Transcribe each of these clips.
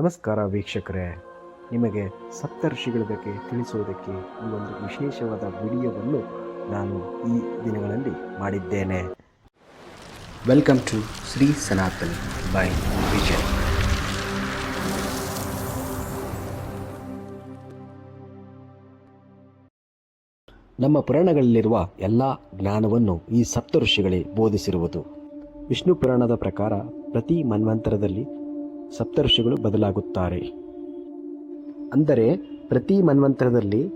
ನಮಸ್ಕಾರ ವೀಕ್ಷಕರೇ. ನಿಮಗೆ ಸಪ್ತರ್ಷಿಗಳ ಬಗ್ಗೆ ತಿಳಿಸುವುದಕ್ಕೆ ಈ ಒಂದು ವಿಶೇಷವಾದ ವಿಡಿಯೋವನ್ನು ನಾನು ಈ ದಿನಗಳಲ್ಲಿ ಮಾಡಿದ್ದೇನೆ. Welcome to Shri Sanatan by Vijay ನಮ್ಮ ಪುರಾಣಗಳಲ್ಲಿರುವ ಎಲ್ಲ ಜ್ಞಾನವನ್ನು ಈ ಸಪ್ತ ಋಷಿಗಳೇ ಬೋಧಿಸಿರುವುದು. ವಿಷ್ಣು ಪುರಾಣದ ಪ್ರಕಾರ ಪ್ರತಿ ಮನ್ವಂತರದಲ್ಲಿ ಸಪ್ತ ಋಷಿಗಳು ಬದಲಾಗುತ್ತಾರೆ. ಅಂದರೆ ಪ್ರತಿ ಮನ್ವಂತರದಲ್ಲಿ,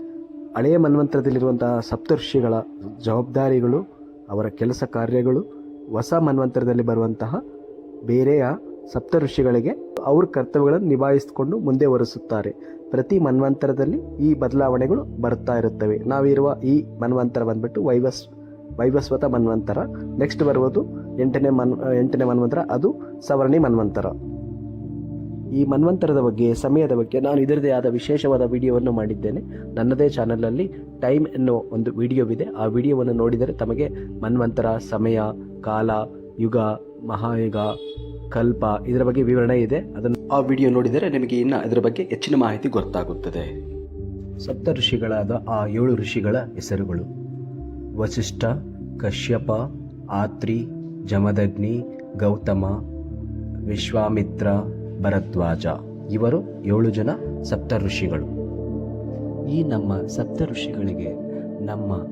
ಹಳೆಯ ಮನ್ವಂತರದಲ್ಲಿರುವಂತಹ ಸಪ್ತರ್ಷಿಗಳ ಜವಾಬ್ದಾರಿಗಳು, ಅವರ ಕೆಲಸ ಕಾರ್ಯಗಳು, ಹೊಸ ಮನ್ವಂತರದಲ್ಲಿ ಬರುವಂತಹ ಬೇರೆಯ ಸಪ್ತಋಷಿಗಳಿಗೆ ಅವ್ರ ಕರ್ತವ್ಯಗಳನ್ನು ನಿಭಾಯಿಸಿಕೊಂಡು ಮುಂದೆ ಒರೆಸುತ್ತಾರೆ ಪ್ರತಿ ಮನ್ವಂತರದಲ್ಲಿ ಈ ಬದಲಾವಣೆಗಳು ಬರ್ತಾ ಇರುತ್ತವೆ. ನಾವಿರುವ ಈ ಮನ್ವಂತರ ಬಂದ್ಬಿಟ್ಟು ವೈವಸ್, ವೈವಸ್ವತ ಮನ್ವಂತರ. ನೆಕ್ಸ್ಟ್ ಬರುವುದು ಎಂಟನೇ ಮನ್, ಎಂಟನೇ ಮನ್ವಂತರ. ಅದು ಸವರ್ಣಿ ಮನ್ವಂತರ. ಈ ಮನ್ವಂತರದ ಬಗ್ಗೆ, ಸಮಯದ ಬಗ್ಗೆ ನಾನು ಇದರದೇ ಆದ ವಿಶೇಷವಾದ ವಿಡಿಯೋವನ್ನು ಮಾಡಿದ್ದೇನೆ. ನನ್ನದೇ ಚಾನಲಲ್ಲಿ ಟೈಮ್ ಎನ್ನುವ ಒಂದು ವಿಡಿಯೋವಿದೆ. ಆ ವಿಡಿಯೋವನ್ನು ನೋಡಿದರೆ ತಮಗೆ ಮನ್ವಂತರ, ಸಮಯ, ಕಾಲ, ಯುಗ, ಮಹಾಯುಗ, ಕಲ್ಪ ಇದರ ಬಗ್ಗೆ ವಿವರಣೆ ಇದೆ. ಅದನ್ನು ಆ ವಿಡಿಯೋ ನೋಡಿದರೆ ನಿಮಗೆ ಇನ್ನು ಇದರ ಬಗ್ಗೆ ಹೆಚ್ಚಿನ ಮಾಹಿತಿ ಗೊತ್ತಾಗುತ್ತದೆ. ಸಪ್ತ ಋಷಿಗಳಾದ ಆ ಏಳು ಋಷಿಗಳ ಹೆಸರುಗಳು. ವಸಿಷ್ಠ, ಕಶ್ಯಪ, ಆತ್ರಿ, ಜಮದಗ್ನಿ, ಗೌತಮ, ವಿಶ್ವಾಮಿತ್ರ ಭರದ್ವಾಜ. ಇವರು ಏಳು ಜನ ಸಪ್ತ ಋಷಿಗಳು ಈ ನಮ್ಮ ಸಪ್ತ ಋಷಿಗಳಿಗೆ ನಮ್ಮ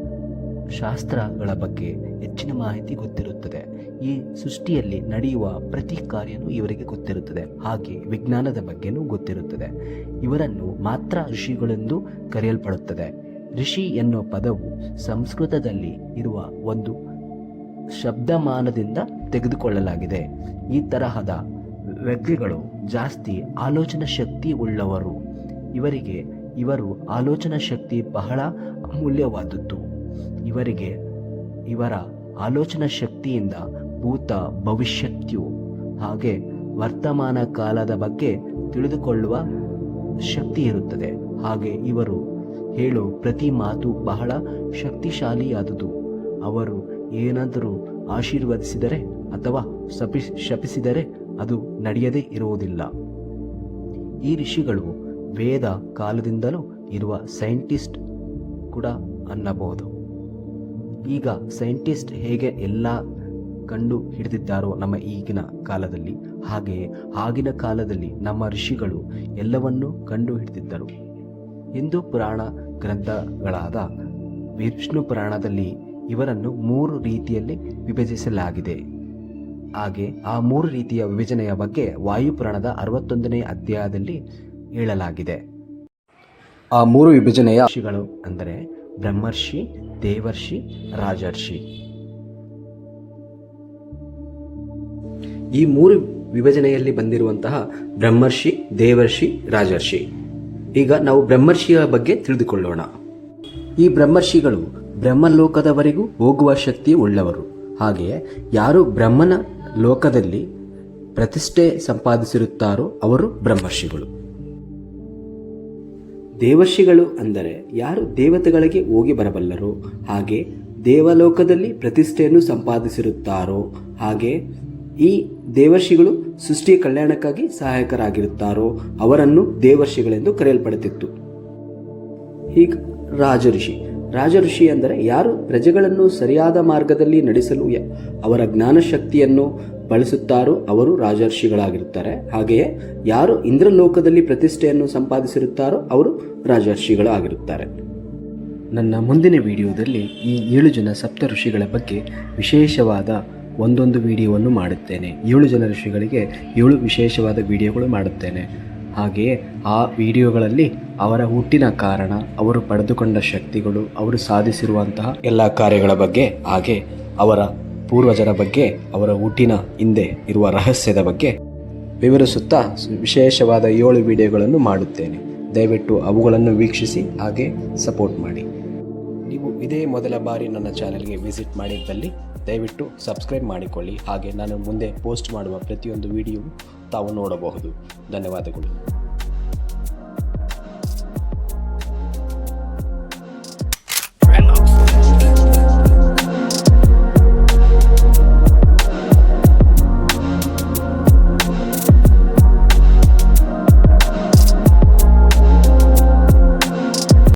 ಶಾಸ್ತ್ರಗಳ ಬಗ್ಗೆ ಹೆಚ್ಚಿನ ಮಾಹಿತಿ ಗೊತ್ತಿರುತ್ತದೆ. ಈ ಸೃಷ್ಟಿಯಲ್ಲಿ ನಡೆಯುವ ಪ್ರತಿ ಕಾರ್ಯನೂ ಇವರಿಗೆ ಗೊತ್ತಿರುತ್ತದೆ. ಹಾಗೆ ವಿಜ್ಞಾನದ ಬಗ್ಗೆನೂ ಗೊತ್ತಿರುತ್ತದೆ. ಇವರನ್ನು ಮಾತ್ರ ಋಷಿಗಳೆಂದು ಕರೆಯಲ್ಪಡುತ್ತದೆ. ಋಷಿ ಎನ್ನುವ ಪದವು ಸಂಸ್ಕೃತದಲ್ಲಿ ಇರುವ ಒಂದು ಶಬ್ದಮಾನದಿಂದ ತೆಗೆದುಕೊಳ್ಳಲಾಗಿದೆ. ಈ ತರಹದ ವ್ಯಕ್ತಿಗಳು ಜಾಸ್ತಿ ಆಲೋಚನಾ ಶಕ್ತಿ ಉಳ್ಳವರು. ಇವರಿಗೆ, ಇವರು ಆಲೋಚನಾ ಶಕ್ತಿ ಬಹಳ ಅಮೂಲ್ಯವಾದದ್ದು. ಇವರಿಗೆ, ಇವರ ಆಲೋಚನಾ ಶಕ್ತಿಯಿಂದ ಭೂತ ಭವಿಷ್ಯತ್ಯು, ಹಾಗೆ ವರ್ತಮಾನ ಕಾಲದ ಬಗ್ಗೆ ತಿಳಿದುಕೊಳ್ಳುವ ಶಕ್ತಿ ಇರುತ್ತದೆ ಹಾಗೆ ಇವರು ಹೇಳೋ ಪ್ರತಿ ಮಾತು ಬಹಳ ಶಕ್ತಿಶಾಲಿಯಾದುದು. ಅವರು ಏನಾದರೂ ಆಶೀರ್ವದಿಸಿದರೆ ಅಥವಾ ಶಪಿ ಶಪಿಸಿದರೆ ಅದು ನಡೆಯದೇ ಇರುವುದಿಲ್ಲ. ಈ ಋಷಿಗಳು ವೇದ ಕಾಲದಿಂದಲೂ ಇರುವ ಸೈಂಟಿಸ್ಟ್ ಕೂಡ ಅನ್ನಬಹುದು. ಈಗ ಸೈಂಟಿಸ್ಟ್ ಹೇಗೆ ಎಲ್ಲ ಕಂಡು ಹಿಡಿದಿದ್ದಾರೋ ನಮ್ಮ ಈಗಿನ ಕಾಲದಲ್ಲಿ, ಹಾಗೆಯೇ ಆಗಿನ ಕಾಲದಲ್ಲಿ ನಮ್ಮ ಋಷಿಗಳು ಎಲ್ಲವನ್ನೂ ಕಂಡು ಹಿಡಿದಿದ್ದರು. ಹಿಂದೂ ಪುರಾಣ ಗ್ರಂಥಗಳಾದ ವಿಷ್ಣು ಪುರಾಣದಲ್ಲಿ ಇವರನ್ನು ಮೂರು ರೀತಿಯಲ್ಲಿ ವಿಭಜಿಸಲಾಗಿದೆ. ಹಾಗೆ ಆ ಮೂರು ರೀತಿಯ ವಿಭಜನೆಯ ಬಗ್ಗೆ ವಾಯುಪುರಾಣದ ಅರವತ್ತೊಂದನೇ ಅಧ್ಯಾಯದಲ್ಲಿ ಹೇಳಲಾಗಿದೆ. ಆ ಮೂರು ವಿಭಜನೆಯ ಋಷಿಗಳು ಅಂದರೆ ಬ್ರಹ್ಮರ್ಷಿ, ದೇವರ್ಷಿ, ರಾಜರ್ಷಿ. ಈ ಮೂರು ವಿಭಜನೆಯಲ್ಲಿ ಬಂದಿರುವಂತಹ ಬ್ರಹ್ಮರ್ಷಿ, ದೇವರ್ಷಿ, ರಾಜರ್ಷಿ. ಈಗ ನಾವು ಬ್ರಹ್ಮರ್ಷಿಯ ಬಗ್ಗೆ ತಿಳಿದುಕೊಳ್ಳೋಣ. ಈ ಬ್ರಹ್ಮರ್ಷಿಗಳು ಬ್ರಹ್ಮಲೋಕದವರೆಗೂ ಹೋಗುವ ಶಕ್ತಿ ಉಳ್ಳವರು. ಹಾಗೆಯೇ ಯಾರು ಬ್ರಹ್ಮನ ಲೋಕದಲ್ಲಿ ಪ್ರತಿಷ್ಠೆ ಸಂಪಾದಿಸಿರುತ್ತಾರೋ ಅವರು ಬ್ರಹ್ಮರ್ಷಿಗಳು. ದೇವರ್ಷಿಗಳು ಅಂದರೆ ಯಾರು ದೇವತೆಗಳಿಗೆ ಹೋಗಿ ಬರಬಲ್ಲರೋ? ಹಾಗೆ ದೇವಲೋಕದಲ್ಲಿ ಪ್ರತಿಷ್ಠೆಯನ್ನು ಸಂಪಾದಿಸಿರುತ್ತಾರೋ? ಹಾಗೆ ಈ ದೇವರ್ಷಿಗಳು ಸೃಷ್ಟಿಯ ಕಲ್ಯಾಣಕ್ಕಾಗಿ ಸಹಾಯಕರಾಗಿರುತ್ತಾರೋ? ಅವರನ್ನು ದೇವರ್ಷಿಗಳೆಂದು ಕರೆಯಲ್ಪಡುತ್ತಿತ್ತು. ಹೀಗೆ ರಾಜಋಷಿ ರಾಜಋಷಿ ಅಂದರೆ ಯಾರು? ಪ್ರಜೆಗಳನ್ನು ಸರಿಯಾದ ಮಾರ್ಗದಲ್ಲಿ ನಡೆಸಲು ಅವರ ಜ್ಞಾನಶಕ್ತಿಯನ್ನು ಬಳಸುತ್ತಾರೋ ಅವರು ರಾಜರ್ಷಿಗಳಾಗಿರುತ್ತಾರೆ ಹಾಗೆಯೇ ಯಾರು ಇಂದ್ರಲೋಕದಲ್ಲಿ ಪ್ರತಿಷ್ಠೆಯನ್ನು ಸಂಪಾದಿಸಿರುತ್ತಾರೋ ಅವರು ರಾಜರ್ಷಿಗಳಾಗಿರುತ್ತಾರೆ ನನ್ನ ಮುಂದಿನ ವಿಡಿಯೋದಲ್ಲಿ ಈ ಏಳು ಜನ ಸಪ್ತ ಋಷಿಗಳ ಬಗ್ಗೆ ವಿಶೇಷವಾದ ಒಂದೊಂದು ವಿಡಿಯೋವನ್ನು ಮಾಡುತ್ತೇನೆ. ಏಳು ಜನ ಋಷಿಗಳಿಗೆ ಏಳು ವಿಶೇಷವಾದ ವಿಡಿಯೋಗಳು ಮಾಡುತ್ತೇನೆ. ಹಾಗೆಯೇ ಆ ವಿಡಿಯೋಗಳಲ್ಲಿ ಅವರ ಹುಟ್ಟಿನ ಕಾರಣ, ಅವರು ಪಡೆದುಕೊಂಡ ಶಕ್ತಿಗಳು, ಅವರು ಸಾಧಿಸಿರುವಂತಹ ಎಲ್ಲ ಕಾರ್ಯಗಳ ಬಗ್ಗೆ, ಹಾಗೆ ಅವರ ಪೂರ್ವಜರ ಬಗ್ಗೆ, ಅವರ ಹುಟ್ಟಿನ ಹಿಂದೆ ಇರುವ ರಹಸ್ಯದ ಬಗ್ಗೆ ವಿವರಿಸುತ್ತಾ ವಿಶೇಷವಾದ ಏಳು ವಿಡಿಯೋಗಳನ್ನು ಮಾಡುತ್ತೇನೆ. ದಯವಿಟ್ಟು ಅವುಗಳನ್ನು ವೀಕ್ಷಿಸಿ, ಹಾಗೆ ಸಪೋರ್ಟ್ ಮಾಡಿ. ನೀವು ಇದೇ ಮೊದಲ ಬಾರಿ ನನ್ನ ಚಾನೆಲ್ಗೆ ವಿಸಿಟ್ ಮಾಡಿದ್ದಲ್ಲಿ ದಯವಿಟ್ಟು ಸಬ್ಸ್ಕ್ರೈಬ್ ಮಾಡಿಕೊಳ್ಳಿ, ಹಾಗೆ ನಾನು ಮುಂದೆ ಪೋಸ್ಟ್ ಮಾಡುವ ಪ್ರತಿಯೊಂದು ವಿಡಿಯೋ ತಾವು ನೋಡಬಹುದು. ಧನ್ಯವಾದಗಳು.